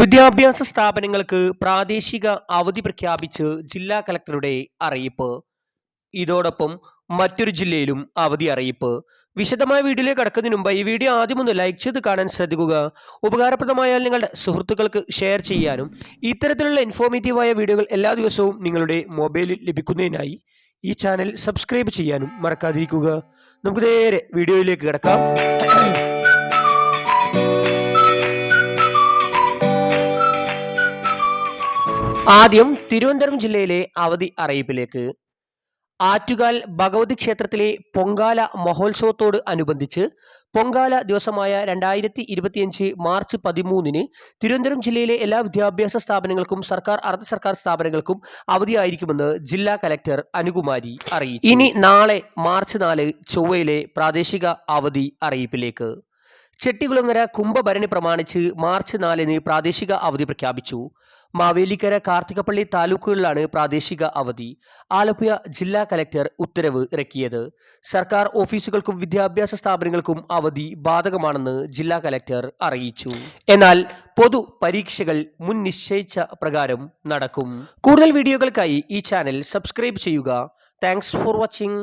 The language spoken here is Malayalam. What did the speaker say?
വിദ്യാഭ്യാസ സ്ഥാപനങ്ങൾക്ക് പ്രാദേശിക അവധി പ്രഖ്യാപിച്ച് ജില്ലാ കലക്ടറുടെ അറിയിപ്പ്. ഇതോടൊപ്പം മറ്റൊരു ജില്ലയിലും അവധി അറിയിപ്പ്. വിശദമായ വീഡിയോയിലേക്ക് കടക്കുന്നതിന് മുമ്പ് ഈ വീഡിയോ ആദ്യം ഒന്ന് ലൈക്ക് ചെയ്ത് കാണാൻ ശ്രദ്ധിക്കുക. ഉപകാരപ്രദമായാൽ നിങ്ങളുടെ സുഹൃത്തുക്കൾക്ക് ഷെയർ ചെയ്യാനും ഇത്തരത്തിലുള്ള ഇൻഫോർമേറ്റീവായ വീഡിയോകൾ എല്ലാ ദിവസവും നിങ്ങളുടെ മൊബൈലിൽ ലഭിക്കുന്നതിനായി ഈ ചാനൽ സബ്സ്ക്രൈബ് ചെയ്യാനും മറക്കാതിരിക്കുക. നമുക്ക് നേരെ വീഡിയോയിലേക്ക് കിടക്കാം. ആദ്യം തിരുവനന്തപുരം ജില്ലയിലെ അവധി അറിയിപ്പിലേക്ക്. ആറ്റുകാൽ ഭഗവതി ക്ഷേത്രത്തിലെ പൊങ്കാല മഹോത്സവത്തോട് അനുബന്ധിച്ച് പൊങ്കാല ദിവസമായ രണ്ടായിരത്തി ഇരുപത്തിയഞ്ച് മാർച്ച് പതിമൂന്നിന് തിരുവനന്തപുരം ജില്ലയിലെ എല്ലാ വിദ്യാഭ്യാസ സ്ഥാപനങ്ങൾക്കും സർക്കാർ അർദ്ധ സർക്കാർ സ്ഥാപനങ്ങൾക്കും അവധിയായിരിക്കുമെന്ന് ജില്ലാ കലക്ടർ അനുകുമാരി അറിയിച്ചു. ഇനി നാളെ മാർച്ച് നാല് ചൊവ്വയിലെ പ്രാദേശിക അവധി അറിയിപ്പിലേക്ക്. ചെട്ടികുളങ്ങര കുംഭഭരണി പ്രമാണിച്ച് മാർച്ച് നാലിന് പ്രാദേശിക അവധി പ്രഖ്യാപിച്ചു. മാവേലിക്കര കാർത്തികപ്പള്ളി താലൂക്കുകളിലാണ് പ്രാദേശിക അവധി. ആലപ്പുഴ ജില്ലാ കലക്ടർ ഉത്തരവ് ഇറക്കിയത്. സർക്കാർ ഓഫീസുകൾക്കും വിദ്യാഭ്യാസ സ്ഥാപനങ്ങൾക്കും അവധി ബാധകമാണെന്ന് ജില്ലാ കലക്ടർ അറിയിച്ചു. എന്നാൽ പൊതു പരീക്ഷകൾ മുൻ നിശ്ചയിച്ച പ്രകാരം നടക്കും. കൂടുതൽ വീഡിയോകൾക്കായി ഈ ചാനൽ സബ്സ്ക്രൈബ് ചെയ്യുക. Thanks for watching.